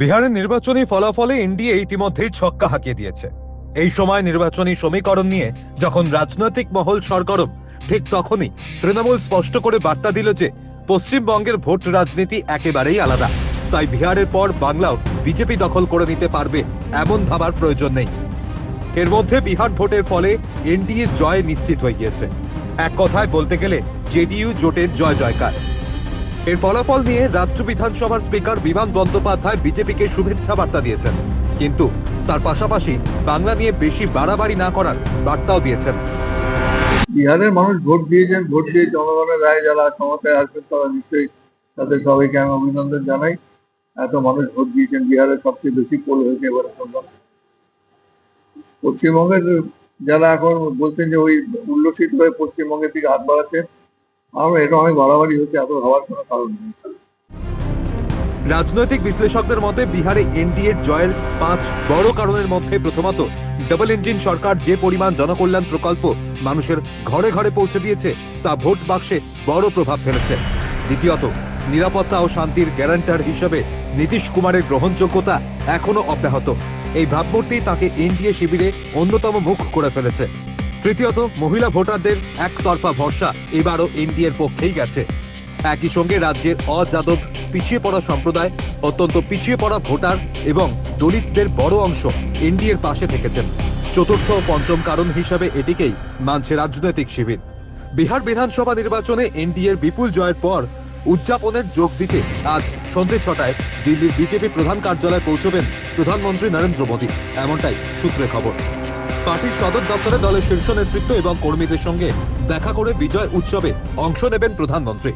বিহারের নির্বাচনী ফলাফলে এনডিএ ইতিমধ্যেই ছক্কা হাঁকিয়ে দিয়েছে। এই সময় নির্বাচনী সমীকরণ নিয়ে যখন রাজনৈতিক মহল সরগরম, ঠিক তখনই তৃণমূল স্পষ্ট করে বার্তা দিল যে, পশ্চিমবঙ্গের ভোট রাজনীতি একেবারেই আলাদা। তাই বিহারের পর বাংলাও বিজেপি দখল করে নিতে পারবে এমন ভাবার প্রয়োজন নেই। এর মধ্যে বিহার ভোটের ফলে এনডিএ জয় নিশ্চিত হয়ে গিয়েছে। এক কথায় বলতে গেলে, জেডিইউ জোটের জয় জয়কার এর ফলাফল নিয়ে রাজ্য বিধানসভার স্পিকার বিমান বন্দ্যোপাধ্যায় বিজেপিকে শুভেচ্ছা বার্তা দিয়েছেন। কিন্তু তার পাশাপাশি বাংলা নিয়ে বেশি বাড়াবাড়ি না করার বার্তাও দিয়েছেন। বিহারের মানুষ ভোট দিয়েছেন, ভোট দিয়ে জনগণের রায় যারা ক্ষমতায় আসবেন তারা নিশ্চয়ই তাদের সবাইকে আমি অভিনন্দন জানাই। এত মানুষ ভোট দিয়েছেন, বিহারের সবচেয়ে বেশি পোল হয়েছে এবারে পশ্চিমবঙ্গের যারা এখন বলছেন যে ওই উল্লসিত হয়ে পশ্চিমবঙ্গের দিকে হাত বাড়াচ্ছে আমরা এটা অনেক বাড়াবাড়ি হচ্ছে, এত হওয়ার কোনো কারণ নেই। রাজনৈতিক বিশ্লেষকদের মতে, বিহারে এনডিএর জয়ের পাঁচ বড় কারণের মধ্যে প্রথমত ডাবল ইঞ্জিন সরকার যে পরিমাণ জনকল্যাণ প্রকল্প মানুষের ঘরে ঘরে পৌঁছে দিয়েছে, তা ভোট বাক্সে বড় প্রভাব ফেলেছে। দ্বিতীয়ত, নিরাপত্তা ও শান্তির গ্যারান্টার হিসেবে নীতিশ কুমারের গ্রহণযোগ্যতা এখনও অব্যাহত। এই ভাবমূর্তি তাকে এনডিএ শিবিরে অন্যতম মুখ করে ফেলেছে। তৃতীয়ত, মহিলা ভোটারদের একতরফা ভরসা এবারও এনডিএর পক্ষেই গেছে। একই সঙ্গে রাজ্যের অযাদব পিছিয়ে পড়া সম্প্রদায়, অত্যন্ত পিছিয়ে পড়া ভোটার এবং দলিতদের বড় অংশ এনডিএর পাশে থেকেছেন। চতুর্থ ও পঞ্চম কারণ হিসাবে এটিকেই মানছে রাজনৈতিক শিবির। বিহার বিধানসভা নির্বাচনে এনডিএর বিপুল জয়ের পর উদযাপনের যোগ দিতে আজ সন্ধে ছটায় দিল্লির বিজেপি প্রধান কার্যালয়ে পৌঁছবেন প্রধানমন্ত্রী নরেন্দ্র মোদী। এমনটাই সূত্রে খবর। পার্টির সদর দপ্তরে দলের শীর্ষ নেতৃত্ব এবং কর্মীদের সঙ্গে দেখা করে বিজয় উৎসবে অংশ নেবেন প্রধানমন্ত্রী।